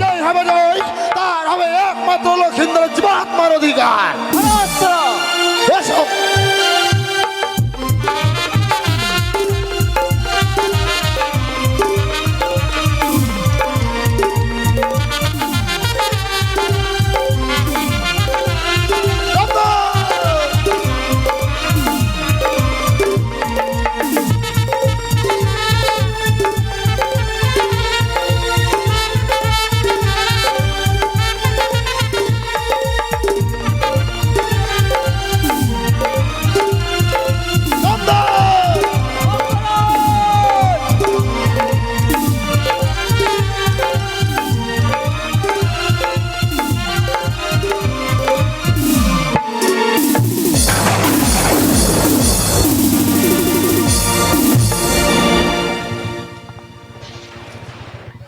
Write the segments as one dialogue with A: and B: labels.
A: জয় হবে জয়। তার হবে একমাত্র লক্ষিন্দ্র জীবাত্মার অধিকার।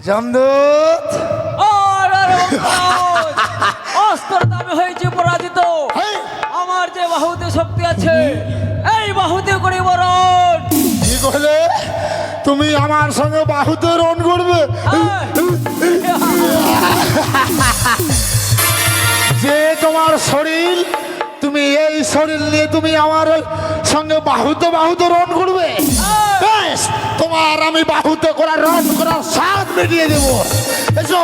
A: জমদূত
B: আর আর মহারাজ, অস্ত্র দামে হয়েছে পরাজিত। আমার যে বাহুতে শক্তি আছে এই বাহুতে করি বরণ
A: কি কহলে তুমি আমার সঙ্গে বাহুতে রন করবে। যে তোমার শরীর তুমি এই শরীর নিয়ে তুমি আমার সঙ্গে বাহুতে বাহুতে রন করবে। তোমার আমি বাহুতে করা রন করার স্বাদ মিটিয়ে দেবো। এসো।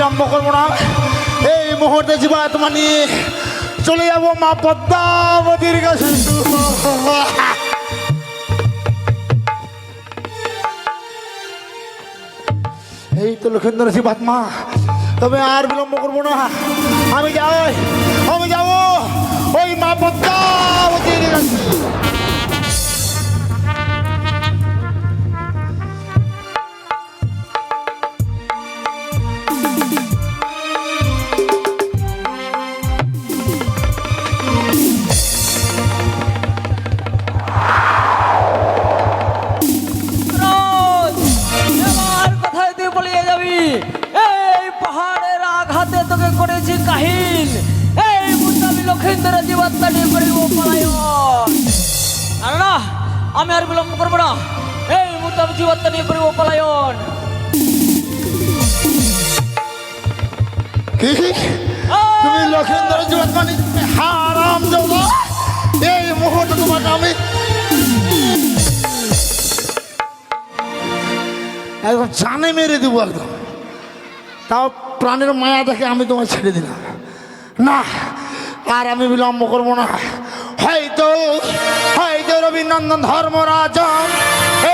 A: বিলম্ব করব না। এই মুহূর্তে জীবাত্মা নিয়ে চলে যাব মা পদ্মাবতীর কাছে। এই তো লক্ষেন্দ্র জীবাত্মা তবে আর বিলম্ব করব না। আমি যাই, আমি যাব ওই মা পদ্মাবতীর কাছে। প্রাণের মায়া দেখে আমি তোমায় ছেড়ে দিলাম। না, আর আমি বিলম্ব করব না। হয়তো হয়তো রবীন্দ্রনন্দন ধর্মরাজ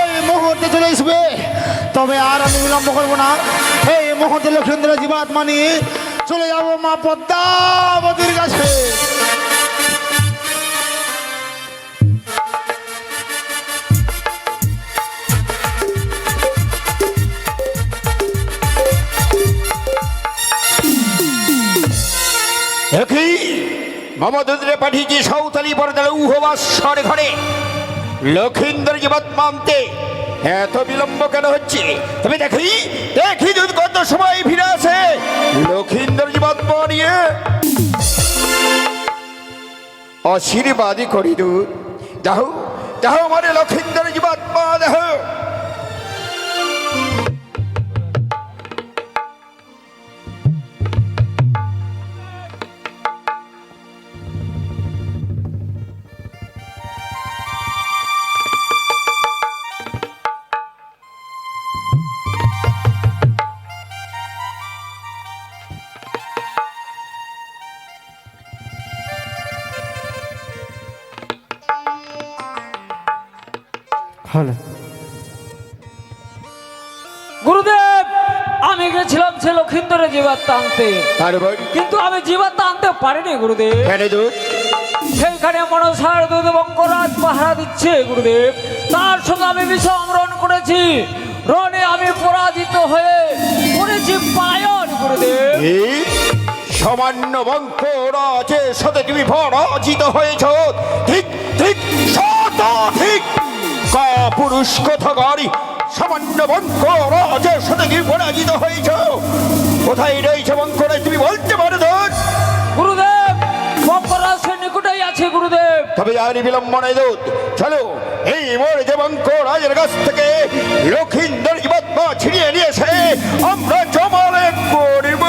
A: এই মুহূর্তে চলে আসবে। তবে আর আমি বিলম্ব করব না। এই মুহূর্তে লক্ষ্মীন্দ্র জীবাত মানি চলে যাব মা পদ্মাবতীর কাছে।
C: একই মমদুদ্রে পাঠিয়েছি সাঁওতালি পরদালে উহবাসর ঘরে। লক্ষিন্দর জীবাত্মান্তে এত বিলম্ব কেন হচ্ছে? তুমি দেখি দেখি দুধ কত সময় ফিরে আসে। লক্ষিন্দর জীবাত্ম নিয়ে আশীর্বাদই করি দুধ যাও যাও মানে লক্ষিন্দর জীবাত্মা দেহ
B: জীবাত্মা আনতে কিন্তু আমি জীবাত্মা আনতে পারিনি গুরুদেব। সেইখানে মনসার দুধ বঙ্করাজ পাহারা দিচ্ছে গুরুদেব। তার সঙ্গে আমি বিষয় অমরণ করেছি। রণে আমি পরাজিত হয়ে করেছি পায়ন গুরুদেব।
C: সামান্য বঙ্ক রাজে সাথে তুমি পরাজিত হয়েছ। ঠিক ঠিক ঠিক। কা পুরুষ কথা গাড়ি সামান্য বঙ্ক রাজের সাথে হয়েছ কোথায় রয়েছে করে তুমি বলতে পারো দোষ
B: গুরুদেব বঙ্করাজ সে নিকটেই আছে গুরুদেব।
C: তবে জানি বিলম্বনে দূত। চলো এই মোর বঙ্ক রাজের কাছ থেকে লক্ষিন্দর জীবাত্মা ছিনিয়ে নিয়েছে আমরা জমালে করিব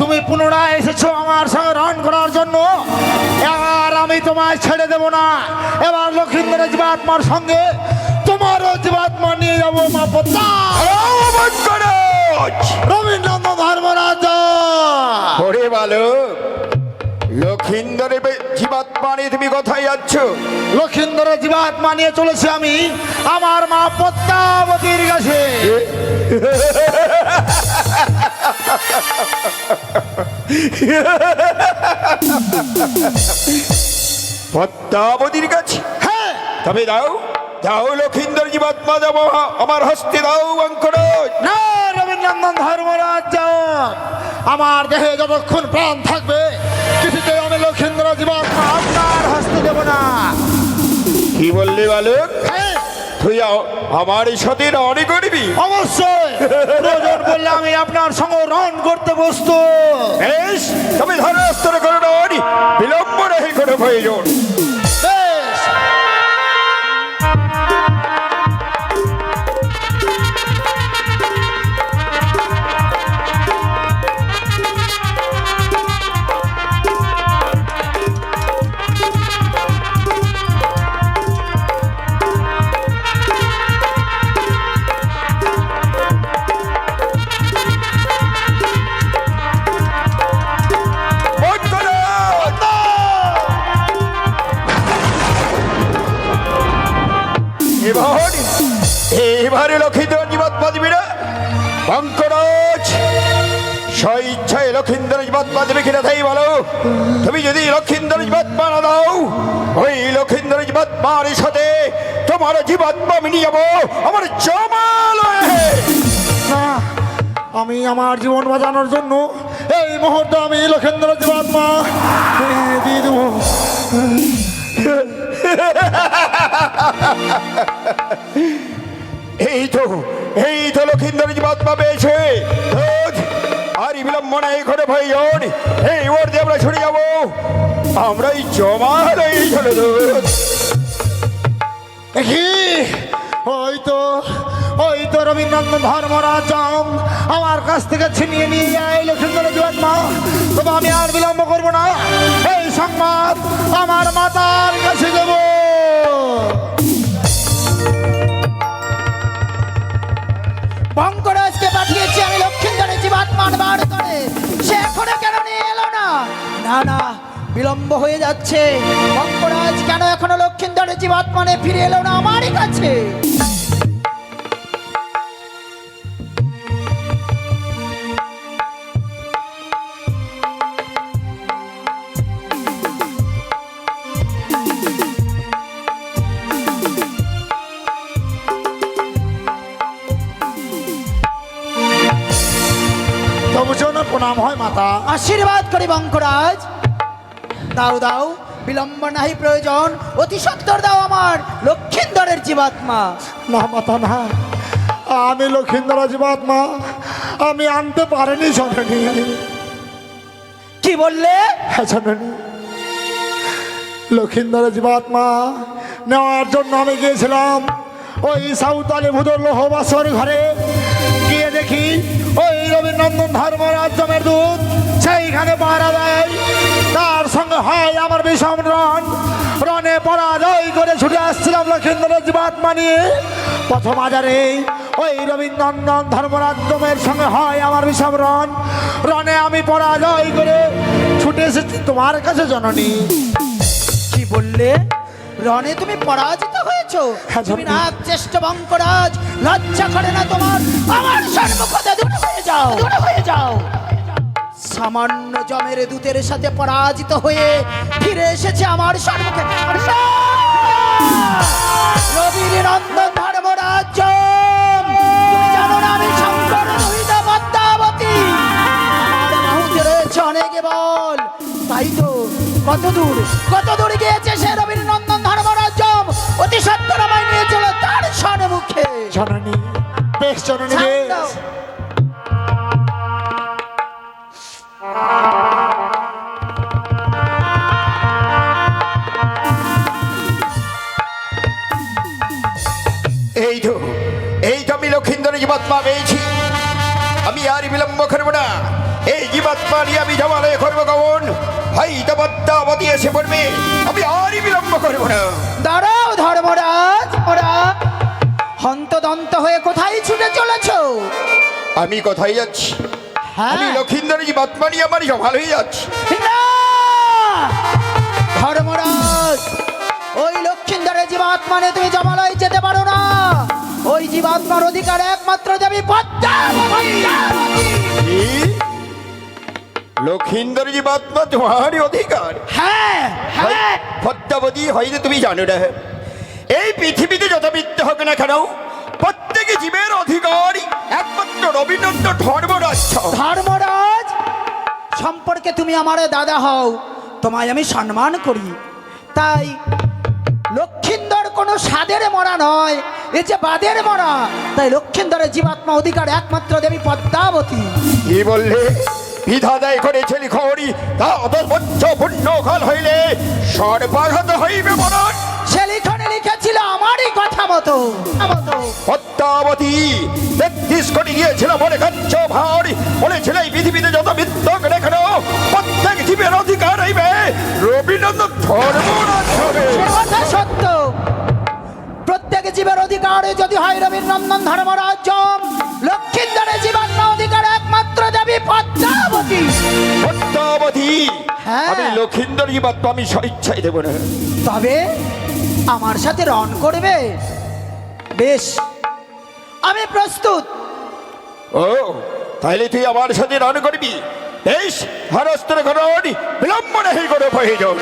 A: তুমি পুনরায় এসেছ আমার সঙ্গে রান করার জন্য। এবার আমি তোমায় ছেড়ে দেব না। এবার লক্ষিন্দরের জীবাত্মার সঙ্গে তোমারও জীবাত্মা নিয়ে যাব মা পদ্মা রবীন্দ্রনাথ ধর্মরাজ।
C: ওরে বালক লক্ষিন্দরের বে- জীবাত্মা নিয়ে তুমি কোথায় যাচ্ছ?
A: লক্ষিন্দরের জীবাত্মা নিয়ে চলেছি আমি আমার মা পদ্মাবতীর কাছে।
C: পদ্মাবতীর কাছে।
A: হ্যাঁ
C: তবে দাও দাও লক্ষিন্দর জীবাত্মা যাব আমার হস্তে দাও বঙ্করাজ
A: না রবীন্দ্রনাথ ধর্মরাজ যাও। আমার দেহে যতক্ষণ প্রাণ থাকবে কিছুতে আমি লক্ষিন্দর জীবাত্মা আপনার হস্তে দেব না।
C: কি বললি বালক?
A: হ্যাঁ
C: তুই আমার সাথে রণে করবি
A: অবশ্যই। প্রয়োজন বললে আমি আপনার সঙ্গে রন করতে বসতো
C: বেশ তবে ধরাস্তর করো রণ বিলম্ব নেই কোনো প্রয়োজন। স্বইচ্ছায় লক্ষিন্দর জীবাত্মা দেবে কিনা তাই বলো। তুমি যদি লক্ষিন্দর জীবাত্মা না দাও ওই লক্ষিন্দর জীবাত্মার সাথে তোমার জীবাত্মা আমি নিয়ে যাব। আমার জমালয়ে।
A: আমি আমার জীবন বাঁচানোর জন্য এই মুহূর্তে আমি লক্ষেন্দ্র জীবাত্মা দিয়ে দেবো।
C: এই তো এই তো লক্ষিন্দর জীবাত্মা পেয়েছে। আর এই বিলম্ব নাই ঘরে ভাইজন এই ওর দিয়ে আমরা ছড়ে যাব। আমরা এই জমাল এই চলে দূর
A: দেখি ওই তো ওই তো রবীন্দ্রনাথ ধর্মরাজ আমার কাছ থেকে ছিনিয়ে নিয়ে যায় লক্ষ্মীন্দর জীবাত্মা তবে আমি আর বিলম্ব করব না। এই সংবাদ আমার মাতার কাছে দেব।
D: বঙ্করাজকে বিলম্ব হয়ে যাচ্ছে। মঙ্গরাজ কেন এখনও লক্ষিন্দরের জীবাত্মানে ফিরে এলো না আমারই কাছে?
A: প্রণাম হয় মাতা।
D: আশীর্বাদ করি বঙ্করাজ দাও দাও। বিলম্ব নাহি প্রয়োজন। অতি সত্তর দাও আমার। লক্ষিন্দরের জীবাত্মা।
A: না মাতা না। আমি লক্ষিন্দর জীবাত্মা। আমি আনতে পারিনি জননী।
D: কি বললে?
A: হ্যাঁ জননী। লক্ষিন্দর জীবাত্মা নেওয়ার জন্য আমি গিয়েছিলাম ওই সাউতালি ভুদর লোহবাসর ঘরে। দেখি। ওই রবীন্দ্রনন্দন ধর্মরাজ জমের দুধ সেইখানে পাহারা দেয়। তার সঙ্গে হয় আমার বিষম রণ। রণে পরাজয় করে ছুটে আসছিলাম লক্ষিন্দরের জীবাত্মা নিয়ে। প্রথম আজারে ওই রবীন্দ্রনন্দন ধর্মরাজ্যমের সঙ্গে হয় আমার বিষম রণ। রণে আমি পরাজয় করে ছুটে এসেছি তোমার কাছে জননী।
D: কি বললে? রণে তুমি পরাজিত হয়েছো
A: হ্যাঁ,
D: তুমি। না চেষ্ট বঙ্করাজ লজ্জা করে না তোমার? আমার সর্বক্ষতে দূরে হয়ে যাও। দূরে হয়ে যাও। সামান্য জমের দূতের সাথে পরাজিত হয়ে ফিরে এসেছে আমার সর্বক্ষে রবির নন্দন ধর্মরাজ্য। তুমি জানো না আমি শঙ্কর রহিতা পদ্মাবতী। আমার রয়েছে অনেক বল তাই তো কত দূর কত দূর গিয়েছে সে রবির নন্দন ধর্মরাজ্য? অতি সত্তর আমায় নিয়ে চলো তার সন্মুখে।
A: জননী বেশ জননী বেশ।
C: এই তো এই তো আমি লক্ষিন্দর জীবাত্মা পেয়েছি। আমি আর বিলম্ব করব না। এই জীবাত্মা নিয়ে আমি জমালয় করব কখন হয়তো পদ্মাবতী এসে পড়বে। আমি আরই বিলম্ব করব না।
D: দাঁড়াও ধর্মরাজ ওরা হন্তদন্ত হয়ে কোথায় ছুটে চলেছো?
C: আমি কোথায় যাচ্ছি?
D: হ্যাঁ।
C: আমি লক্ষিন্দর জীবাত্মা নিয়ে আমার জমাল হয়ে যাচ্ছি!
D: ধর্মরাজ ওই লক্ষিন্দরের জীবাত্মানে তুমি জমালয় যেতে পারো না। ওই জীবাত্মার অধিকার একমাত্র দেবী পদ্মাবতী।
C: কি? লক্ষিন্দর জীবাত্মা তোমারই অধিকার
D: হ্যাঁ হ্যাঁ
C: পদ্মাবতী হয়তো তুমি জানো না এই পৃথিবীতে যত মৃত্যু হোক না কেন প্রত্যেকে জীবের অধিকার একমাত্র রবীন্দ্র ধর্মরাজ্য
D: ধর্মরাজ সম্পর্কে তুমি আমার দাদা হও তোমায় আমি সম্মান করি তাই লক্ষিন্দর কোনো স্বাদের মরা নয় এ যে বাদের মরা তাই লক্ষিন্দরের জীবাত্মা অধিকার একমাত্র দেবী পদ্মাবতী
C: কি বললে বিধাদায় করেছে লিখরি তা অতর্বচ্চ পুণ্য কাল হইলে সর্বাঘাত হইবে মরণ।
D: সে লিখনে লিখেছিল আমারই কথা মতো মতো।
C: পদ্মাবতী তেত্রিশ কোটি দিয়েছিল মনে কাচ্ছ ভার। বলেছিল এই পৃথিবীতে যত রেখানো প্রত্যেক জীবের অধিকার হইবে। রবীন্দ্র ধর্মরাজ হবে
D: সে কথা সত্য। প্রত্যেক জীবের অধিকারে যদি হয় রবীন্দ্রনন্দন ধর্মরাজ্য লক্ষিন্দরের জীবাত্মা অধিকার একমাত্র দেবী পদ্মাবতী।
C: পদ্মাবতী।
D: হ্যাঁ।
C: আমি লক্ষিন্দর জীবাত্মা আমি স্বেচ্ছাই দেব না।
D: তবে আমার সাথে রন করবে? বেশ আমি প্রস্তুত।
C: ও তাহলে তুই আমার সাথে রান করবি? বেশ হরস্ত্র করণ বিলম্ব নেই করে প্রয়োজন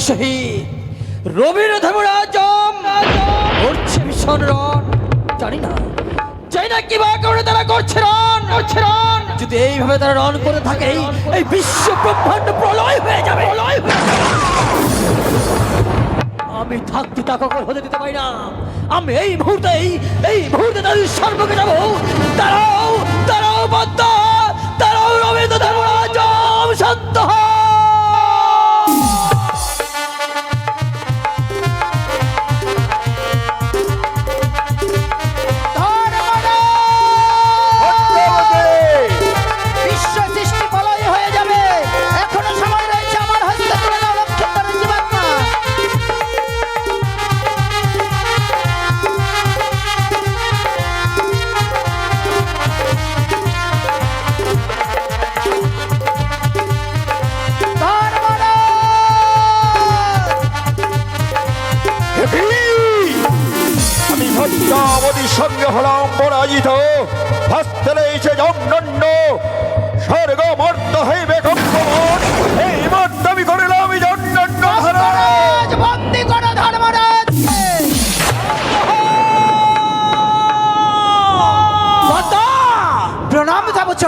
C: পদ্মাবতী
B: রবীন্দ্র ধর্মরাজম। করছে ভীষণ রন জানি না। জানি না কি বা করে তারা করছে রন করছে রন যদি এইভাবে তারা রন করে থাকে, এই বিশ্ব ব্রহ্মাণ্ড প্রলয় হয়ে যাবে। প্রলয় হয়ে যাবে। আমি থাকতে তা কখন হতে দিতে পারি না। আমি এই মুহূর্তে এই মুহূর্তে তাদের সর্বকে যাব। তারাও তারাও বদ্ধ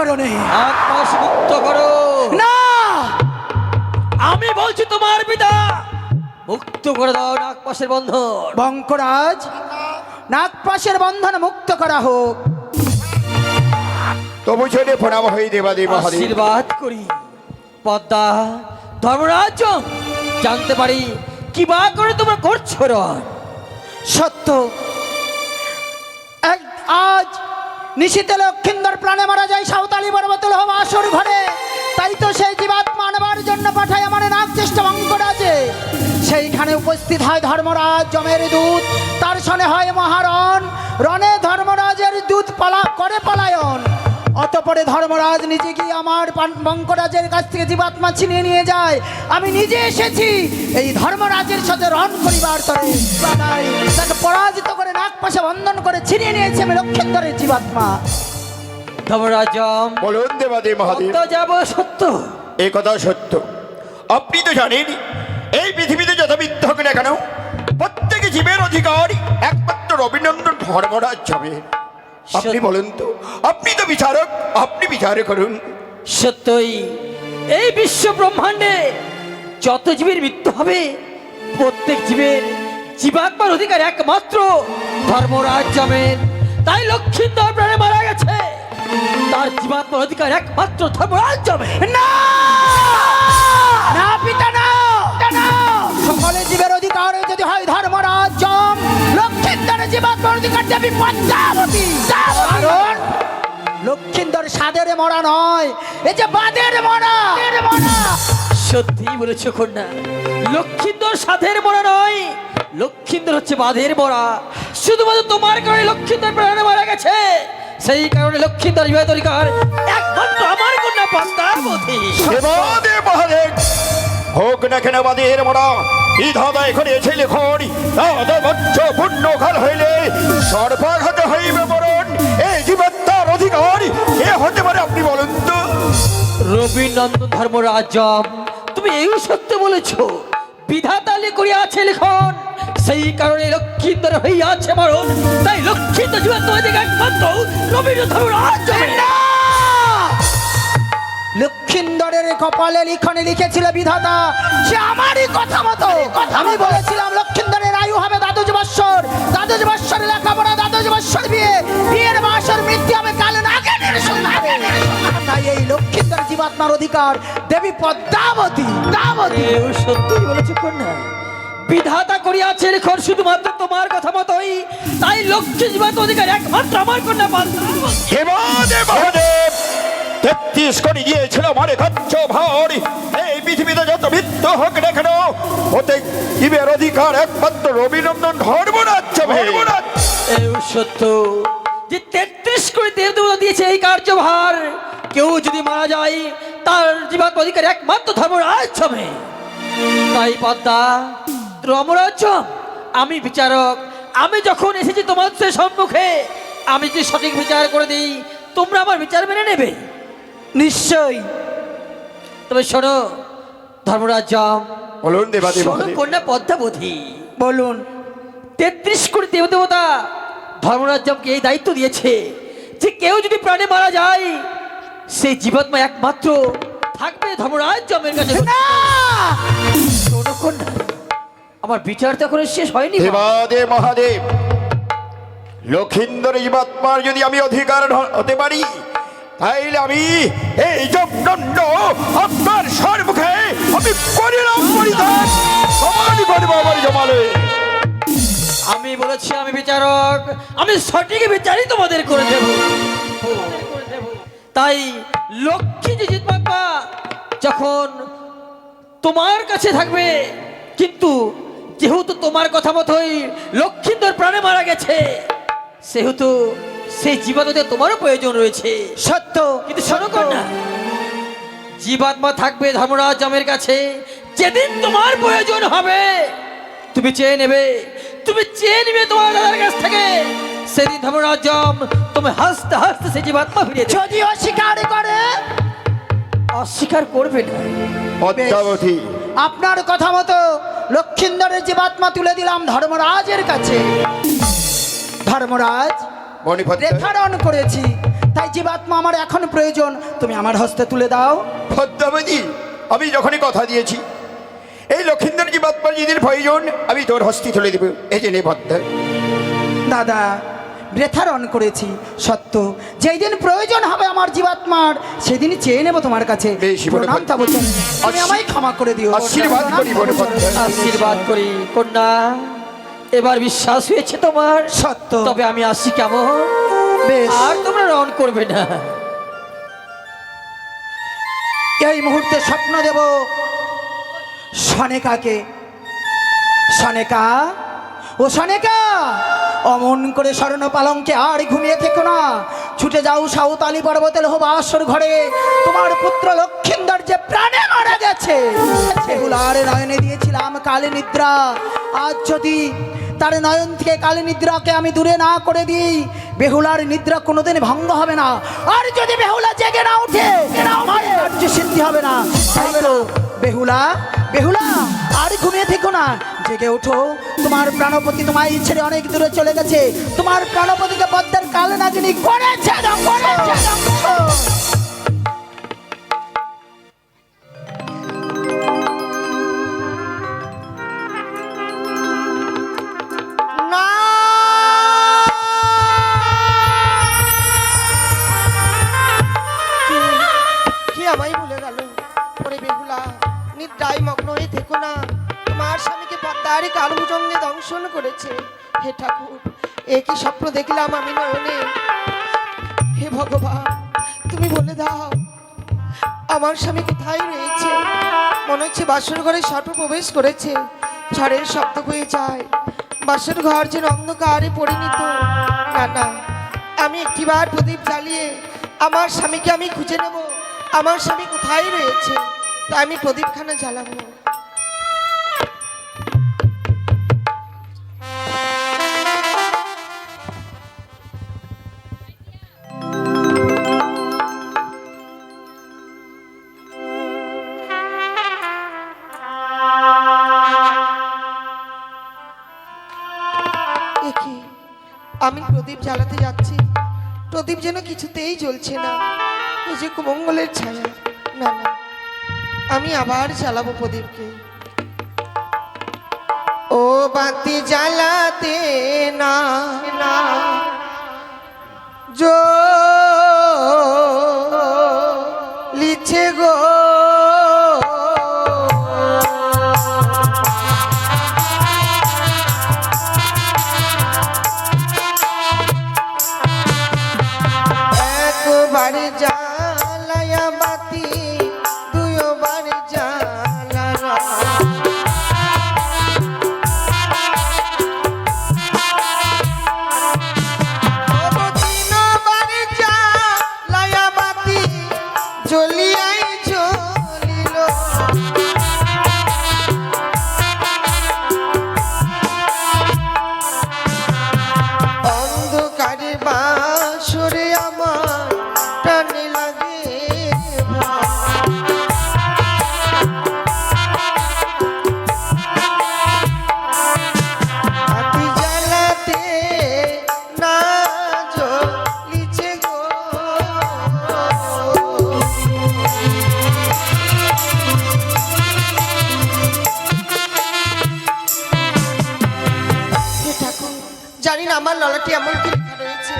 D: চরণে
B: মুক্ত করো।
D: না!
B: আমি বলছি তোমার পিতা। মুক্ত করে দাও নাগপাশের বন্ধন।
D: বঙ্করাজ নাগপাশের বন্ধন মুক্ত করা হোক।
C: তবু ছেড়ে প্রণাম হই দেবাদি মহাদেব।
B: আশীর্বাদ করি। পদ্মা ধর্মরাজ জানতে পারি কি বা করে তোমরা করছ রন
D: সত্য। এক আজ নিশীতে লক্ষিন্দর প্রাণে মারা যায় সাঁওতালি পর্বতল হব আসর ঘরে। তাই তো সেই জীবাত্মা মানবার জন্য পাঠায় আমার নাক চেষ্টা অঙ্করাজে সেইখানে উপস্থিত হয় ধর্মরাজ জমের দূত। তার সনে হয় মহারণ। রণে ধর্মরাজের দূত পালা করে পলায়ন। অতপরে ধর্মরাজ নিজে গিয়ে আমার বঙ্করাজের কাছ থেকে জীবাত্মা ছিনিয়ে নিয়ে যায়। আমি নিজে এসেছি এই ধর্মরাজের সাথে রণ করিবার তরে। তাকে পরাজিত করে নাক পাশে বন্ধন করে ছিনিয়ে নিয়েছে আমি লক্ষেন্দরের জীবাত্মা।
B: ধর্মরাজ
C: বলুন দেবাদি মহাদেব।
B: যাব সত্য?
C: এ কথা সত্য। আপনি তো জানেন এই পৃথিবীতে যত মিথ্যা হোক না কেন প্রত্যেক জীবের অধিকার একমাত্র রবীন্দ্রনাথ ধর্মরাজ যাবে আপনি বলুন তো আপনি তো বিচারক আপনি বিচার করুন।
B: সত্যই এই বিশ্ব ব্রহ্মাণ্ডে যত জীবের মৃত্যু হবে প্রত্যেক জীবের জীবাত্মার অধিকার একমাত্র ধর্মরাজ জমের তাই লক্ষ্মীন্দর প্রাণে মারা গেছে। তার জীবাত্মার অধিকার একমাত্র ধর্মরাজ
D: না না! অধিকার দেবী পঞ্চাবতী কারণ লক্ষিন্দর সাদের মরা নয় এ যে বাদের মরা।
B: সত্যি বলেছ কন্যা লক্ষিন্দর সাধের মরা নয় লক্ষিন্দর হচ্ছে বাঁধের মরা। শুধুমাত্র তোমার কারণে লক্ষিন্দর প্রাণে মারা গেছে সেই কারণে লক্ষিন্দর বিবাহ অধিকার একমাত্র আমার কন্যা পদ্মাবতী
C: দেবাদে মহাদেব। হোক না কেন বাদের মোড়া ই ধাঁধায় করে ছেলে খড়ি দাদা বচ্চ পূর্ণ ঘর হইলে সর্বাঘাত হইবে মরণ এই জীবত্তার অধিকার কে হতে পারে আপনি বলুন তো?
B: রবীন্দ্রনাথ ধর্মরাজম তুমি এই সত্য বলেছ বিধাতালে করিয়াছে লিখন সেই কারণে লক্ষিন্দর হইয়াছে মরণ তাই লক্ষিন্দর জীবন তোমাদের একমাত্র রবীন্দ্র ধর্মরাজমের
D: লক্ষিন্দরের কপালে লিখনে লিখেছিল বিধাতা। সে আমারই কথা মতো। আমি বলেছিলাম লক্ষিন্দরের আয়ু হবে দ্বাদশ বৎসর। দ্বাদশ বৎসরে লেখাপড়া দ্বাদশ বৎসর বিয়ে। বিয়ের বাসর মৃত্যু হবে কালে সন্ধানে তাই এই লক্ষিন্দর জীবাত্মার অধিকার দেবী পদ্মাবতী।
B: এও সত্যই বলেছে কন্যা। বিধাতা করিয়াছে লিখন শুধুমাত্র তোমার কথা মতোই। তাই লক্ষ্মী জীবন অধিকার একমাত্র আমার কন্যা পদ্মাবতী
C: দেবাদে মহাদেব! তেত্রিশ কোটি গিয়েছিল মারে কাচ্চ ভার এই পৃথিবীতে যত মৃত্যু হোক না কেন প্রত্যেক জীবের অধিকার একমাত্র রবীন্দ্রনাথ ধর্মরাজ ধর্মরাজ
B: সত্য যে তেত্রিশ কোটি দেব দেবতা দিয়েছে এই কার্যভার কেউ যদি মারা যায় তার জীবন অধিকার একমাত্র ধর্মরাজ হবে তাই পদ্মা রমরাজ্য আমি বিচারক আমি যখন এসেছি তোমাদের সম্মুখে আমি যে সঠিক বিচার করে দিই তোমরা আমার বিচার মেনে নেবে।
D: নিশ্চয়ই।
B: তবে শোনো ধর্মরাজ
C: বলুন দেবাদেব
B: শোনো কন্যা পদ্মাবতী।
D: বলুন
B: তেত্রিশ কোটি দেবদেবতা ধর্মরাজ্যকে এই দায়িত্ব দিয়েছে যে কেউ যদি প্রাণে মারা যায় সেই জীবাত্মা একমাত্র থাকবে ধর্মরাজ্যমের কাছে। শোনো কন্যা আমার বিচার তো করে শেষ হয়নি।
C: দেবাদেব মহাদেব লক্ষিন্দর জীবাত্মার যদি আমি অধিকার হ- হতে পারি তাইলে আমি এই যজ্ঞণ্ড আপনার সম্মুখে আমি করিলাম পরিধান সমান জমালে।
B: আমি বলেছি, আমি বিচারক, আমি সঠিক বিচারই তোমাদের করে দেব। তাই লক্ষ্মী যে জিতবাবা যখন তোমার কাছে থাকবে, কিন্তু যেহেতু তোমার কথা মতোই লক্ষ্মীন্দর প্রাণে মারা গেছে, সেহেতু সেই জীবাত্মাতে তোমারও প্রয়োজন রয়েছে।
D: সত্য
B: কিন্তু শোনো কন্যা জীবাত্মা থাকবে ধর্মরাজ জমের কাছে। যেদিন তোমার প্রয়োজন হবে তুমি চেয়ে নেবে তুমি চেয়ে নেবে তোমার দাদার কাছ থেকে। সেদিন ধর্মরাজ জম তুমি হাসতে হাসতে সেই জীবাত্মা দেবে।
D: যদি অস্বীকার করে
B: অস্বীকার করবে না।
D: আপনার কথা মতো লক্ষিন্দরের জীবাত্মা তুলে দিলাম ধর্মরাজের কাছে। ধর্মরাজ রেখারণ করেছি। তাই জীবাত্মা আমার এখন প্রয়োজন। তুমি আমার হস্তে তুলে দাও।
C: পদ্মাবতী আমি যখনই কথা দিয়েছি এই লক্ষিন্দর জীবাত্মার যেদিন প্রয়োজন আমি তোর হস্তি তুলে দেবো। এই যে নে
D: দাদা বৃথারণ করেছি। সত্য যেই দিন প্রয়োজন হবে আমার জীবাত্মার সেদিনই চেয়ে নেব তোমার কাছে।
C: বেশ, বলে
D: প্রণাম তা বলছেন তুমি আমায় ক্ষমা করে দিও।
C: আশীর্বাদ করি
B: আশীর্বাদ করি কন্যা। এবার বিশ্বাস হয়েছে তোমার।
D: সত্য।
B: তবে আমি আসি কেমন?
D: বেশ।
B: আর তোমরা রন করবে না।
D: এই মুহূর্তে স্বপ্ন দেব সনেকাকে। সনেকা ও সনেকা অমন করে স্বর্ণ পালঙ্কে আর ঘুমিয়ে থেকো না। ছুটে যাও সাউতালি পর্বতের হব আসর ঘরে। তোমার পুত্র লক্ষিন্দর যে প্রাণে মারা গেছে। সেগুলার নয়নে দিয়েছিলাম কালী নিদ্রা। আজ যদি তার নয়ন থেকে কালী নিদ্রাকে আমি দূরে না করে দিই। বেহুলার নিদ্রা কোনোদিন ভঙ্গ হবে না। আর যদি বেহুলা জেগে না উঠে সিদ্ধি হবে না। বেহুলা বেহুলা, আর ঘুমিয়ে থেকো না। জেগে ওঠো। তোমার প্রাণপতি তোমার ছেড়ে অনেক দূরে চলে গেছে। তোমার প্রাণপতিকে পদ্মের কালে নাগিনী করেছে।
E: দেখলাম আমি নয়নে। হে ভগবান, তুমি বলে দাও, আমার স্বামী কোথায় রয়েছে? মনে হচ্ছে বাসর ঘরে প্রবেশ করেছে। ঝড়ের শব্দ হয়ে যায়। বাসর ঘর যেন অন্ধকারে পরিণত। না না, আমি একটিবার প্রদীপ জ্বালিয়ে আমার স্বামীকে আমি খুঁজে নেব। আমার স্বামী কোথায় রয়েছে? তা আমি প্রদীপখানা জ্বালাবো। প্রদীপ জ্বালাতে যাচ্ছি। প্রদীপ যেন কিছুতেই জ্বলছে না। এই যে কুমঙ্গলের ছায়া না না। আমি আবার জ্বালাবো প্রদীপকে। ও বাতি জ্বালাতে না। না। জো একবার জ্বালায়া জানি না আমার ললাটি এমন কি লেখা রয়েছে।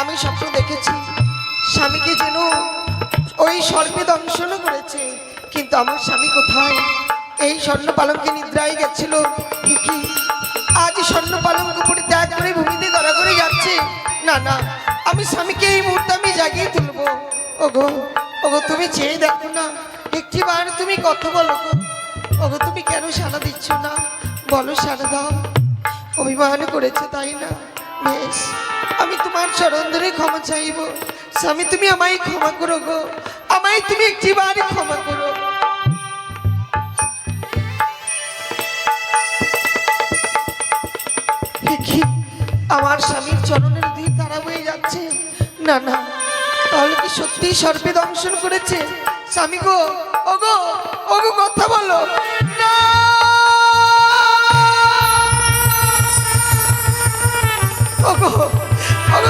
E: আমি স্বপ্ন দেখেছি, স্বামীকে যেন ওই সর্পে দংশন করেছে। কিন্তু আমার স্বামী কোথায়? এই স্বর্ণ পালঙ্কে নিদ্রায় গেছিল কি আজ স্বর্ণ পালঙ্ক ত্যাগ করে ভূমিতে গড়া করে যাচ্ছে। না না, আমি স্বামীকে এই মুহূর্তে আমি জাগিয়ে তুলবো। ওগো ওগো, তুমি চেয়ে দেখো না। একটিবার তুমি কথা বলো ওগো, তুমি কেন সাড়া দিচ্ছ না? বলো সাড়া দাও। অভিমান করেছে, তাই না? বেশ, আমি তোমার চরণ ধরে ক্ষমা চাইব। স্বামী, তুমি আমায় ক্ষমা করো গো। আমায় তুমি একটি একটিবার ক্ষমা করো। আমার স্বামীর চরণের দুই তারা বয়ে যাচ্ছে। না না, তাহলে কি সত্যি সর্পে দংশন করেছে? স্বামী গো, ওগো ওগো, কথা বলো। না!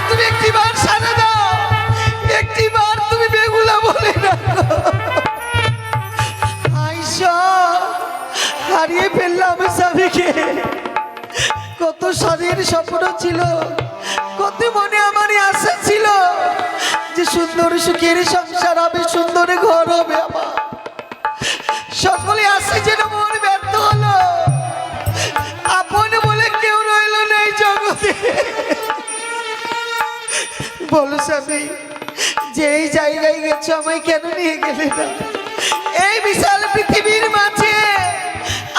E: তুমি একটিবার সাজা দাও, একটিবার তুমি বেগুলা বলে হারিয়ে ফেললাম কত শরীর স্বপ্ন ছিল, কত মনে আমারই আশা ছিল যে সুন্দর সুখের সংসার হবে, সুন্দর ঘর হবে আমার। সকলে আসে যেন মন ব্যর্থ হলো। বলো স্বামী যে এই জায়গায় গেছো আমায় কেন নিয়ে গেলে না? এই বিশাল পৃথিবীর মাঝে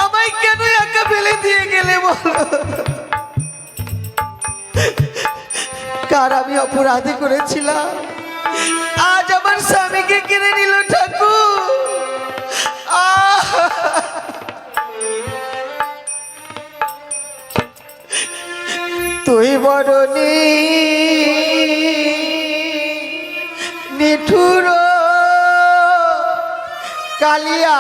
E: আমায় কেন একা ফেলে দিয়ে গেলে বলো? কার আমি অপরাধী করেছিলাম? আজ আমার স্বামীকে কিনে নিল ঠাকুর! তুই বড়নি নিঠুর কালিয়া